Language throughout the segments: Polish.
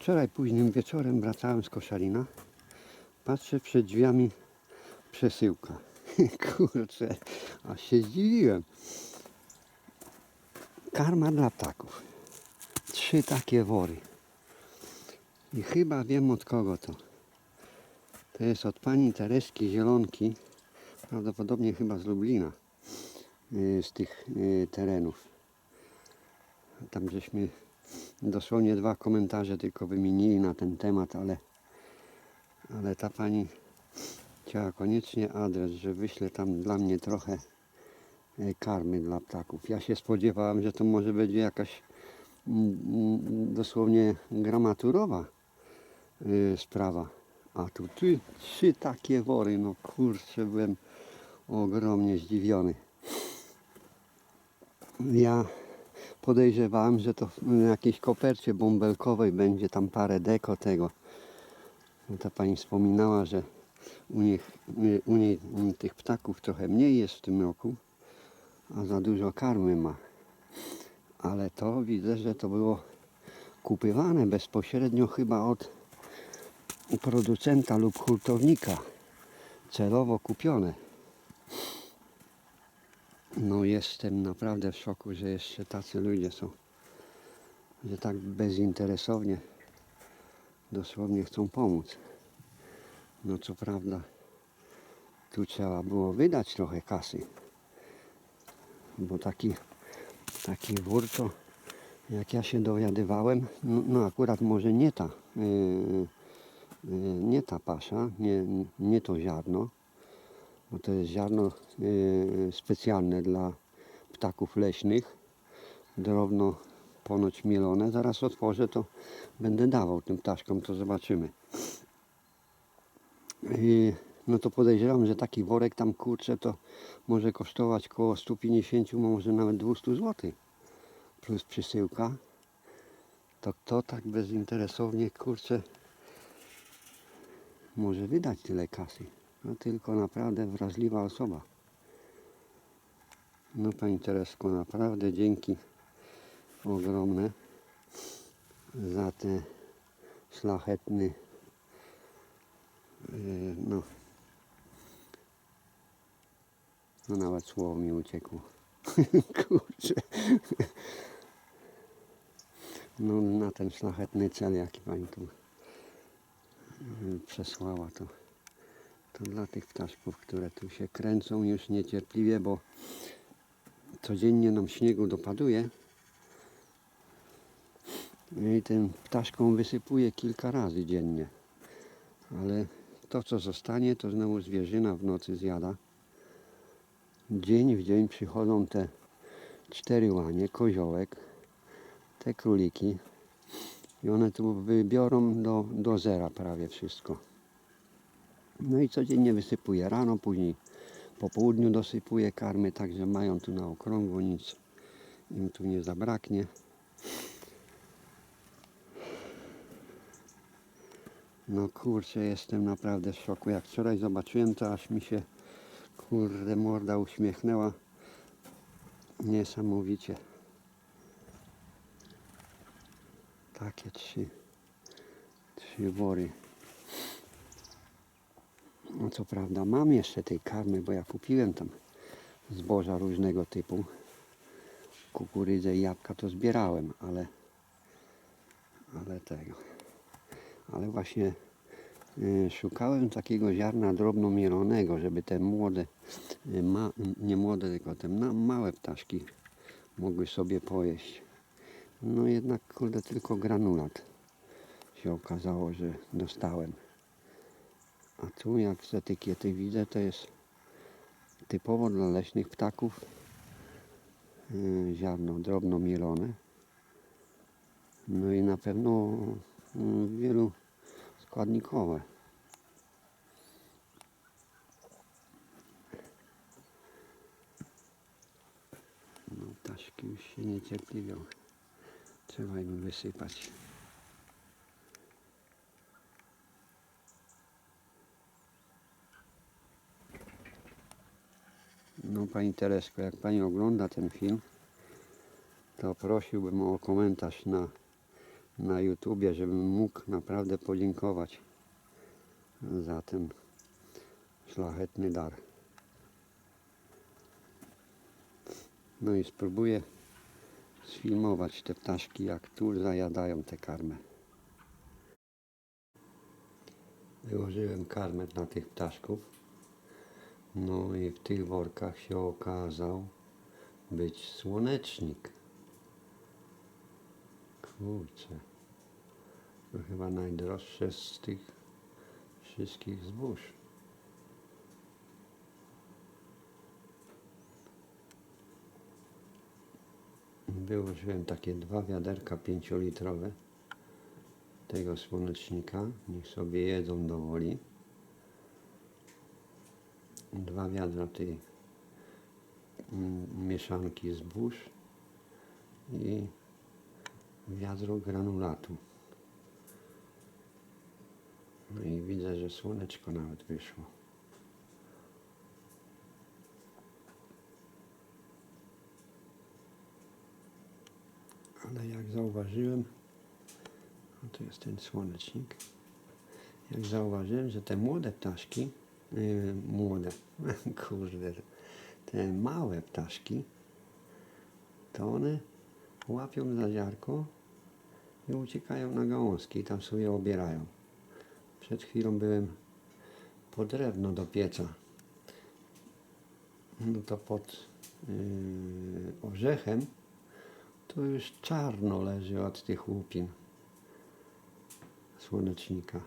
Wczoraj późnym wieczorem wracałem z Koszalina. Patrzę przed drzwiami przesyłka. Kurczę, aż się zdziwiłem. Karma dla ptaków. Trzy takie wory. I chyba wiem od kogo to. To jest od pani Tereski Zielonki. Prawdopodobnie chyba z Lublina. y, Z tych y, terenów. Tam żeśmy dosłownie dwa komentarze tylko wymienili na ten temat, ale, ale ta pani chciała koniecznie adres, że wyśle tam dla mnie trochę e, karmy dla ptaków. Ja się spodziewałem, że to może będzie jakaś mm, mm, dosłownie gramaturowa y, sprawa. A tu trzy takie wory, no kurczę, byłem ogromnie zdziwiony. Ja podejrzewałem, że to w jakiejś kopercie bąbelkowej będzie tam parę deko tego. No Ta pani wspominała, że u, nich, u niej tych ptaków trochę mniej jest w tym roku, a za dużo karmy ma. Ale to widzę, że to było kupywane bezpośrednio chyba od producenta lub hurtownika. Celowo kupione. No jestem naprawdę w szoku, że jeszcze tacy ludzie są. Że tak bezinteresownie dosłownie chcą pomóc. No co prawda tu trzeba było wydać trochę kasy. Bo taki, taki wór to jak ja się dowiadywałem, no, no akurat może nie ta, yy, yy, nie ta pasza, nie, nie to ziarno, bo to jest ziarno yy, specjalne dla ptaków leśnych, drobno ponoć mielone. Zaraz otworzę, to będę dawał tym ptaszkom, to zobaczymy. I no to podejrzewam, że taki worek tam kurczę to może kosztować około 150, może nawet 200 zł. Plus przesyłka. To kto tak bezinteresownie kurczę może wydać tyle kasy? No tylko naprawdę wrażliwa osoba. No Pani Teresko, naprawdę dzięki ogromne za te szlachetny yy, no no nawet słowo mi uciekło. Kurczę. No na ten szlachetny cel, jaki Pani tu yy, przesłała, to, to dla tych ptaszków, które tu się kręcą już niecierpliwie, bo codziennie nam śniegu dopaduje i tym ptaszkom wysypuje kilka razy dziennie. Ale to, co zostanie, to znowu zwierzyna w nocy zjada. Dzień w dzień przychodzą te cztery łanie, koziołek, te króliki i one tu wybiorą do, do zera prawie wszystko. No i codziennie wysypuje rano, później po południu dosypuje karmy, także mają tu na okrągło, nic im tu nie zabraknie. No kurczę, jestem naprawdę w szoku. Jak wczoraj zobaczyłem, to aż mi się kurde morda uśmiechnęła. Niesamowicie. Takie trzy, trzy wory. Co prawda mam jeszcze tej karmy, bo ja kupiłem tam zboża różnego typu. Kukurydzę i jabłka to zbierałem, ale ale tego. Ale właśnie y, szukałem takiego ziarna drobno mielonego, żeby te młode, y, ma, nie młode, tylko te ma, małe ptaszki mogły sobie pojeść. No jednak kurde tylko granulat się okazało, że dostałem. A tu jak z etykiety widzę, to jest typowo dla leśnych ptaków y, ziarno drobno mielone. No i na pewno mm, wielu składnikowe. No ptaszki już się niecierpliwią. Trzeba im wysypać. No Pani Teresko, jak Pani ogląda ten film, to prosiłbym o komentarz na na YouTubie, żebym mógł naprawdę podziękować za ten szlachetny dar. No i spróbuję sfilmować te ptaszki, jak tu zajadają tę karmę. Wyłożyłem karmę dla tych ptaszków. No i w tych workach się okazał być słonecznik. Kurczę. To chyba najdroższe z tych wszystkich zbóż. Wyłożyłem takie dwa wiaderka pięciolitrowe tego słonecznika. Niech sobie jedzą do woli. Dwa wiadra tej mm, mieszanki zbóż i wiadro granulatu. No i widzę, że słoneczko nawet wyszło. Ale jak zauważyłem, to jest ten słonecznik. Jak zauważyłem, że te młode ptaszki, yy, młode, kurde, te małe ptaszki, to one łapią za ziarko i uciekają na gałązki i tam sobie obierają. Przed chwilą byłem po drewno do pieca. No to pod yy, orzechem to już czarno leży od tych łupin słonecznika.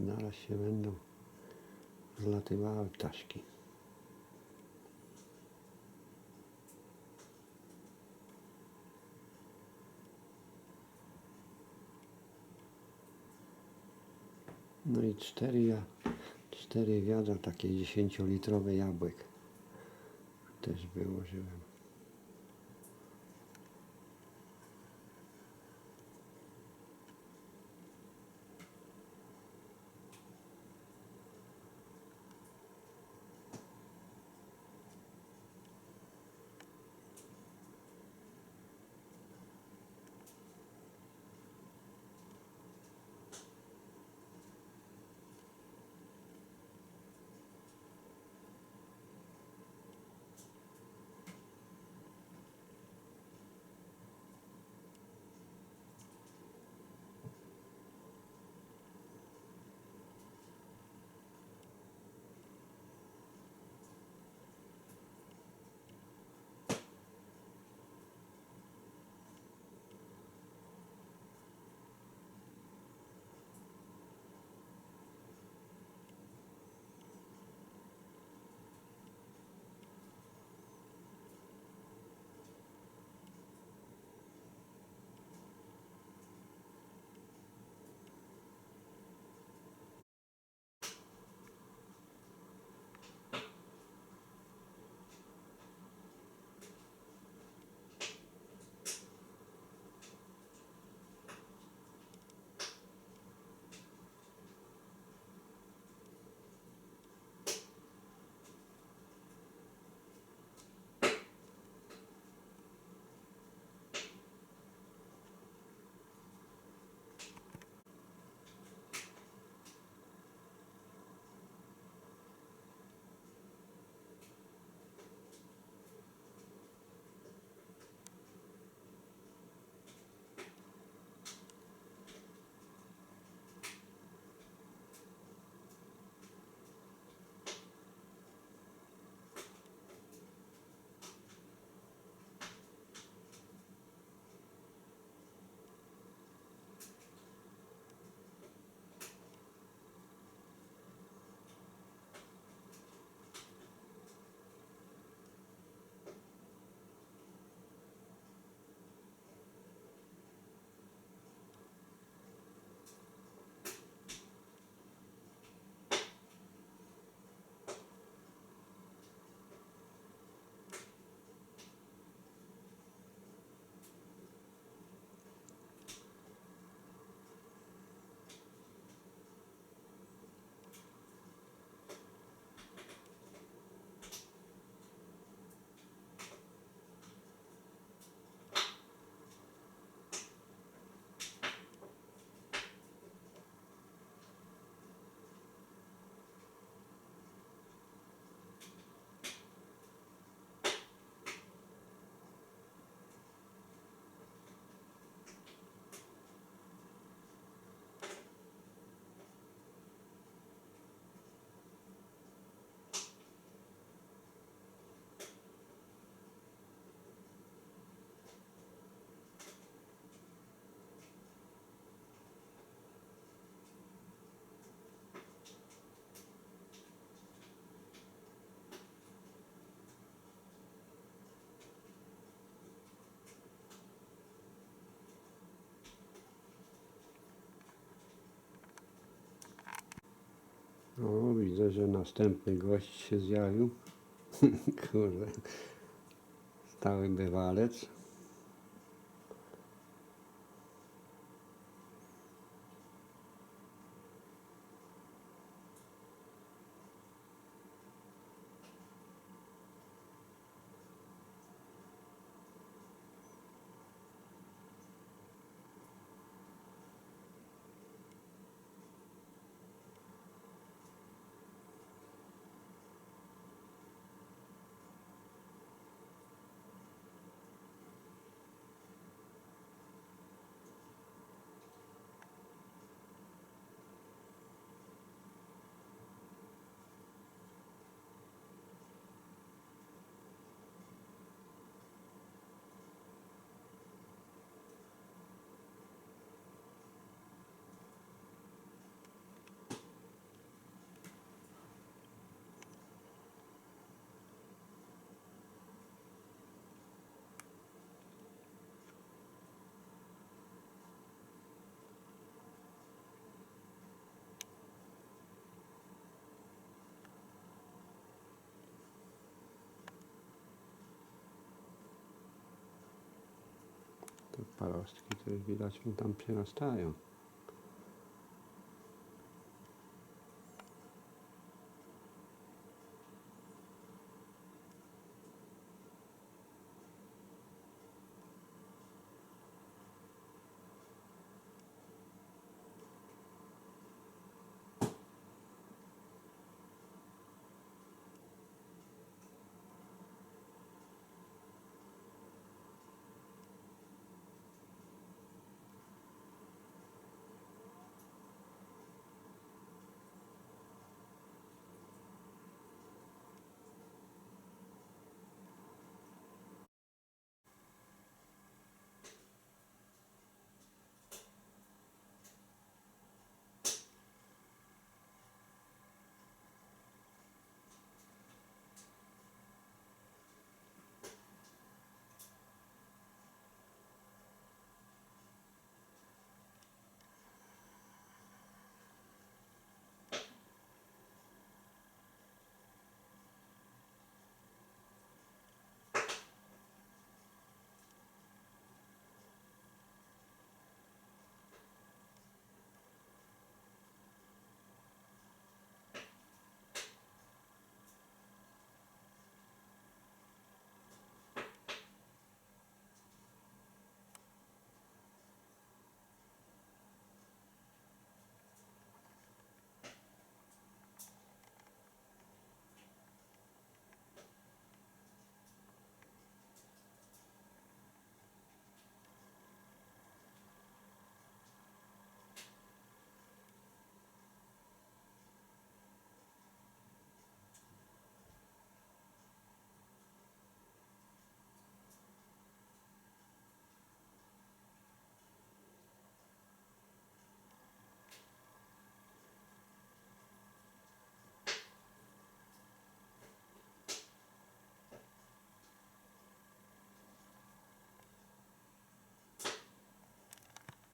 Zaraz się będą zlatywały ptaszki. No i cztery, cztery wiadra, takie dziesięciolitrowe jabłek też wyłożyłem. O, widzę, że następny gość się zjawił. Kurde. Stały bywalec. Te parostki już widać mu tam przyrastają.